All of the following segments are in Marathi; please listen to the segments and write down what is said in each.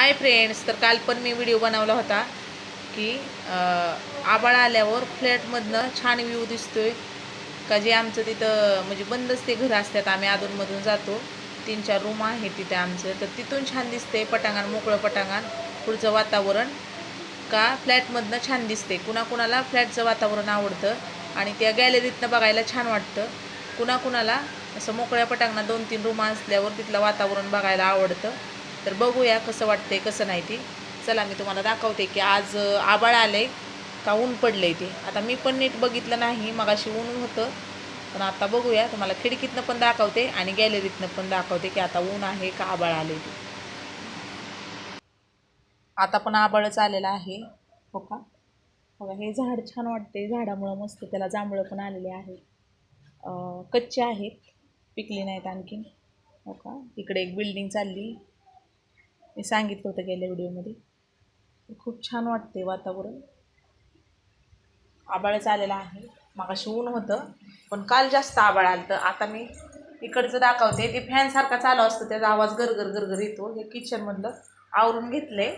हाय फ्रेंड्स तर काल पण मी व्हिडिओ बनवला होता की आबाळ आल्यावर फ्लॅटमधनं छान व्ह्यू दिसतोय. का जे आमचं तिथं म्हणजे बंदच ते घर असतात आम्ही अधूनमधून जातो. तीन चार रूम आहे तिथे आमचं तर तिथून छान दिसते पटांगण मोकळं पटांगण पुढचं वातावरण. का फ्लॅटमधनं छान दिसते कुणाकुणाला फ्लॅटचं वातावरण आवडतं आणि त्या गॅलरीतनं बघायला छान वाटतं. कुणाकुणाला असं मोकळ्या पटांगणात दोन तीन रूम असल्यावर तिथलं वातावरण बघायला आवडतं. तर बघूया कसं वाटतंय कसं नाही ते. चला मी तुम्हाला दाखवते की आज आबाळ आलंय का ऊन पडलं आहे ते. आता मी पण नीट बघितलं नाही मगाशी ऊन होतं. पण आता बघूया तुम्हाला खिडकीतनं पण दाखवते आणि गॅलरीतनं पण दाखवते की आता ऊन आहे का आबाळ आले ते. आता पण आबाळच आलेलं आहे. हो का? बघा हे झाड छान वाटते झाडामुळं मस्त त्याला जांभळं पण आलेले आहे. कच्चे आहेत. पिकले नाहीत आणखीन. हो का? इकडे एक बिल्डिंग चालली. मी सांगितलं होतं गेल्या व्हिडिओमध्ये. खूप छान वाटते वातावरण. आबाळच आलेलं आहे. मागाशी ऊन होतं पण काल जास्त आबाळ आलं तर आता मी इकडचं दाखवते. ते फॅनसारखा चालू असतं. त्याचा आवाज गरगर गरगर येतो. हे किचनमधलं आवरून घेतले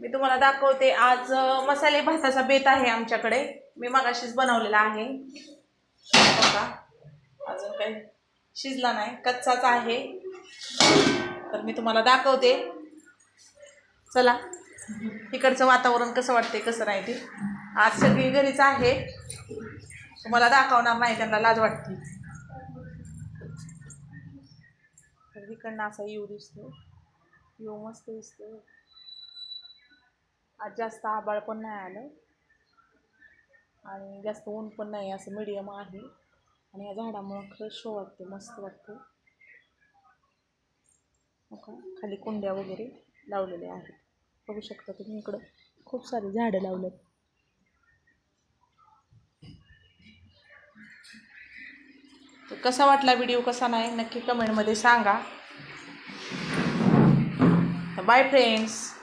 मी तुम्हाला दाखवते. आज मसाले भाताचा बेत आहे आमच्याकडे. मी मगाशीच बनवलेला आहे. का अजून काही शिजला नाही. कच्चाच आहे. तर मी तुम्हाला दाखवते. चला इकडचं वातावरण कसं वाटते कसं नाही ते. आज सगळी घरीच आहे. तुम्हाला दाखवणार नाही त्यांना लाज वाटते. तर इकडनं असा येऊ दिसतो. येऊ मस्त दिसतो. आज जास्त आबाळ पण नाही आलं. आणि जास्त ऊन पण नाही असं मीडियम आहे. आणि या झाडामुळं खरंच शो वाटते मस्त वाटते. मोकळा का खाली कुंड्या वगैरे लावलेल्या आहेत. बघू शकता तुम्ही इकडं खूप सारी झाडं लावलेत. तर कसा वाटला व्हिडिओ कसा नाही नक्की कमेंटमध्ये सांगा. Bye friends